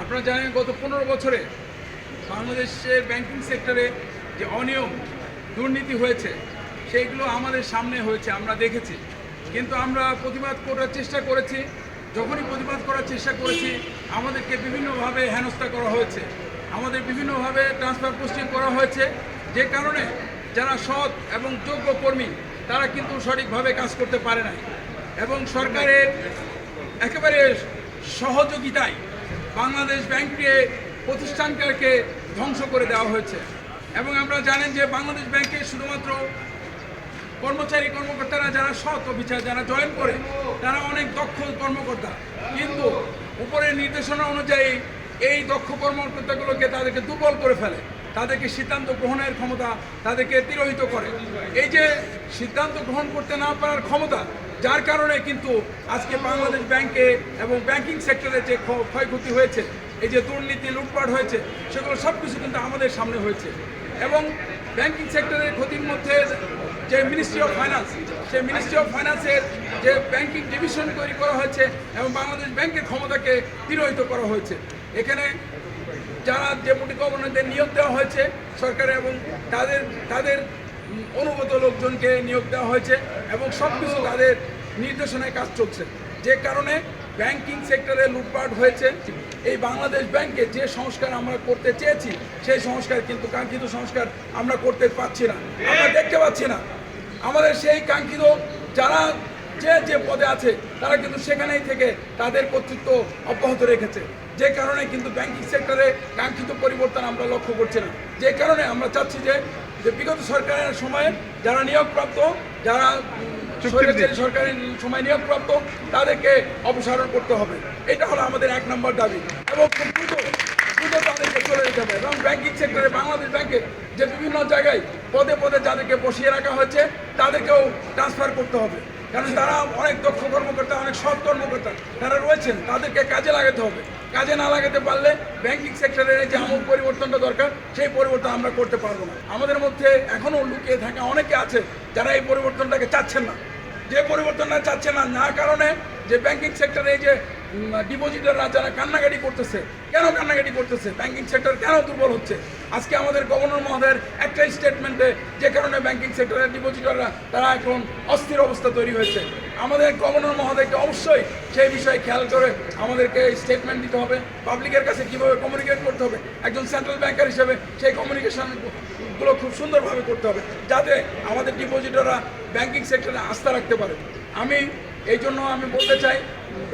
আপনারা জানেন গত পনেরো বছরে বাংলাদেশের ব্যাংকিং সেক্টরে যে অনিয়ম, দুর্নীতি হয়েছে, সেইগুলো আমাদের সামনে হয়েছে, আমরা দেখেছি। কিন্তু আমরা প্রতিবাদ করার চেষ্টা করেছি, যখনই প্রতিবাদ করার চেষ্টা করেছি, আমাদেরকে বিভিন্নভাবে হেনস্থা করা হয়েছে। আমাদের বিভিন্নভাবে ট্রান্সফার পোস্টিং করা হয়েছে, যে কারণে যারা সৎ এবং যোগ্য কর্মী, তারা কিন্তু সঠিকভাবে কাজ করতে পারে না এবং সরকারের একেবারে সহযোগিতায় বাংলাদেশ ব্যাংককে, প্রতিষ্ঠানটাকে ধ্বংস করে দেওয়া হয়েছে। এবং আমরা জানেন যে বাংলাদেশ ব্যাংকে শুধুমাত্র কর্মচারী কর্মকর্তারা যারা সৎ অফিসার যারা জয়েন করে, তারা অনেক দক্ষ কর্মকর্তা। কিন্তু উপরের নির্দেশনা অনুযায়ী এই দক্ষ কর্মকর্তাগুলোকে তাদেরকে দুর্বল করে ফেলে। তাদেরকে সিদ্ধান্ত গ্রহণের ক্ষমতা তাদেরকে তিরোহিত করে। এই যে সিদ্ধান্ত গ্রহণ করতে না পারার ক্ষমতা, যার কারণে কিন্তু আজকে বাংলাদেশ ব্যাংকে এবং ব্যাংকিং সেক্টরে যে ক্ষ- ক্ষয়ক্ষতি হয়েছে, এই যে দুর্নীতি, লুটপাট হয়েছে, সেগুলো সব কিছু কিন্তু আমাদের সামনে হয়েছে। এবং ব্যাংকিং সেক্টরের ক্ষতির মধ্যে যে মিনিস্ট্রি অফ ফাইন্যান্স সেই মিনিস্ট্রি অফ ফাইন্যান্সের যে ব্যাংকিং ডিভিশন তৈরি করা হয়েছে এবং বাংলাদেশ ব্যাংকের ক্ষমতাকে তিরোহিত করা হয়েছে। এখানে যারা ডেপুটি গভর্নরদের নিয়োগ দেওয়া হয়েছে সরকারে এবং তাদের তাদের অনুগত লোকজনকে নিয়োগ দেওয়া হয়েছে এবং সব কিছু তাদের নির্দেশনায় কাজ চলছে। যে কারণে ব্যাংকিং সেক্টরে লুটপাট হয়েছে। এই বাংলাদেশ ব্যাংকে যে সংস্কার আমরা করতে চেয়েছি, সেই সংস্কার কিন্তু কাঙ্ক্ষিত সংস্কার আমরা করতে পারছি না। আমরা দেখতে পাচ্ছি না। আমাদের সেই কাঙ্ক্ষিত যারা যে যে পদে আছে তারা কিন্তু সেখানেই থেকে তাদের কর্তৃত্ব অব্যাহত রেখেছে। যে কারণে কিন্তু ব্যাংকিং সেক্টরে কাঙ্ক্ষিত পরিবর্তন আমরা লক্ষ্য করছি না। যে কারণে আমরা চাচ্ছি যে যে বিগত সরকারের সময়ে যারা নিয়োগপ্রাপ্ত যারা সরকারের সময় নিয়োগপ্রাপ্ত তাদেরকে অপসারণ করতে হবে। এটা হলো আমাদের এক নম্বর দাবি। এবং খুব দ্রুত দ্রুত তাদেরকে চলে যেতে হবে। এবং ব্যাংকিং সেক্টরে বাংলাদেশ ব্যাংকে যে বিভিন্ন জায়গায় পদে পদে যাদেরকে বসিয়ে রাখা হয়েছে তাদেরকেও ট্রান্সফার করতে হবে। কারণ তারা অনেক দক্ষ কর্মকর্তা, অনেক সৎ কর্মকর্তা। তারা রয়েছেন, তাদেরকে কাজে লাগাতে হবে। কাজে না লাগাতে পারলে ব্যাংকিং সেক্টরের যে আমূল পরিবর্তনটা দরকার, সেই পরিবর্তন আমরা করতে পারব না। আমাদের মধ্যে এখনও লুকিয়ে থাকা অনেকে আছে, যারা এই পরিবর্তনটাকে চাচ্ছেন না। যে পরিবর্তনটা চাচ্ছে না না কারণে যে ব্যাংকিং সেক্টরে এই যে ডিপোজিটাররা যারা কান্নাকাটি করতেছে, কেন কান্নাকাটি করতেছে? ব্যাংকিং সেক্টর কেন দুর্বল হচ্ছে? আজকে আমাদের গভর্নর মহোদয়ের একটাই স্টেটমেন্টে যে কারণে ব্যাংকিং সেক্টরের ডিপোজিটাররা, তারা এখন অস্থির অবস্থা তৈরি হয়েছে। আমাদের গভর্নর মহোদয়কে অবশ্যই সেই বিষয়ে খেয়াল করে আমাদেরকে স্টেটমেন্ট দিতে হবে। পাবলিকের কাছে কীভাবে কমিউনিকেট করতে হবে? একজন সেন্ট্রাল ব্যাংকার হিসেবে সেই কমিউনিকেশনগুলো খুব সুন্দরভাবে করতে হবে, যাতে আমাদের ডিপোজিটররা ব্যাংকিং সেক্টরে আস্থা রাখতে পারে। আমি এই জন্য আমি বলতে চাই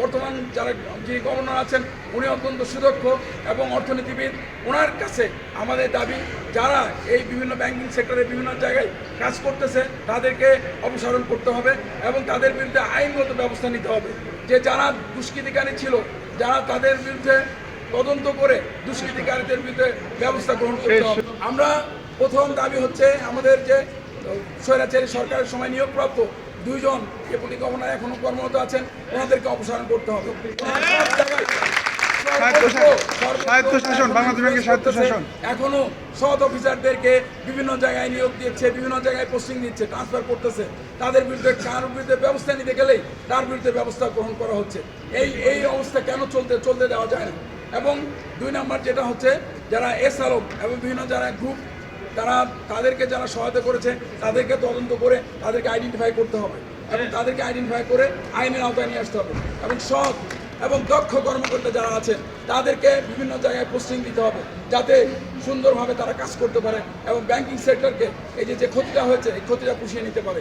বর্তমান যারা যিনি গভর্নর আছেন উনি অত্যন্ত সুদক্ষ এবং অর্থনীতিবিদ। ওনার কাছে আমাদের দাবি যারা এই বিভিন্ন ব্যাংকিং সেক্টরে বিভিন্ন জায়গায় কাজ করতেছে তাদেরকে অপসারণ করতে হবে এবং তাদের বিরুদ্ধে আইনগত ব্যবস্থা নিতে হবে। যে যারা দুষ্কৃতিকারী ছিল যারা তাদের বিরুদ্ধে তদন্ত করে দুষ্কৃতিকারীদের বিরুদ্ধে ব্যবস্থা গ্রহণ করতে হবে। আমরা প্রথম দাবি হচ্ছে আমাদের যে স্বৈরাচারী সরকারের সময় নিয়োগপ্রাপ্ত দুইজন ডেপুটি গভর্নর এখনও কর্মরত আছেন ওনাদেরকে অপসারণ করতে হবে। এখনও সৎ অফিসারদেরকে বিভিন্ন জায়গায় নিয়োগ দিচ্ছে বিভিন্ন জায়গায় পোস্টিং দিচ্ছে ট্রান্সফার করতেছে। তাদের বিরুদ্ধে কার বিরুদ্ধে ব্যবস্থা নিতে গেলেই তার বিরুদ্ধে ব্যবস্থা গ্রহণ করা হচ্ছে। এই এই অবস্থা কেন চলতে চলতে দেওয়া যায় না? এবং দুই নম্বর যেটা হচ্ছে যারা এস এবং বিভিন্ন যারা গ্রুপ তারা তাদেরকে যারা সহায়তা করেছে, তাদেরকে তদন্ত করে তাদেরকে আইডেন্টিফাই করতে হবে এবং তাদেরকে আইডেন্টিফাই করে আইনের আওতায় নিয়ে আসতে হবে এবং সৎ এবং দক্ষ কর্মকর্তা যারা আছেন, তাদেরকে বিভিন্ন জায়গায় পোস্টিং দিতে হবে যাতে সুন্দরভাবে তারা কাজ করতে পারে এবং ব্যাংকিং সেক্টরকে এই যে যে ক্ষতিটা হয়েছে, এই ক্ষতিটা পুষিয়ে নিতে পারে।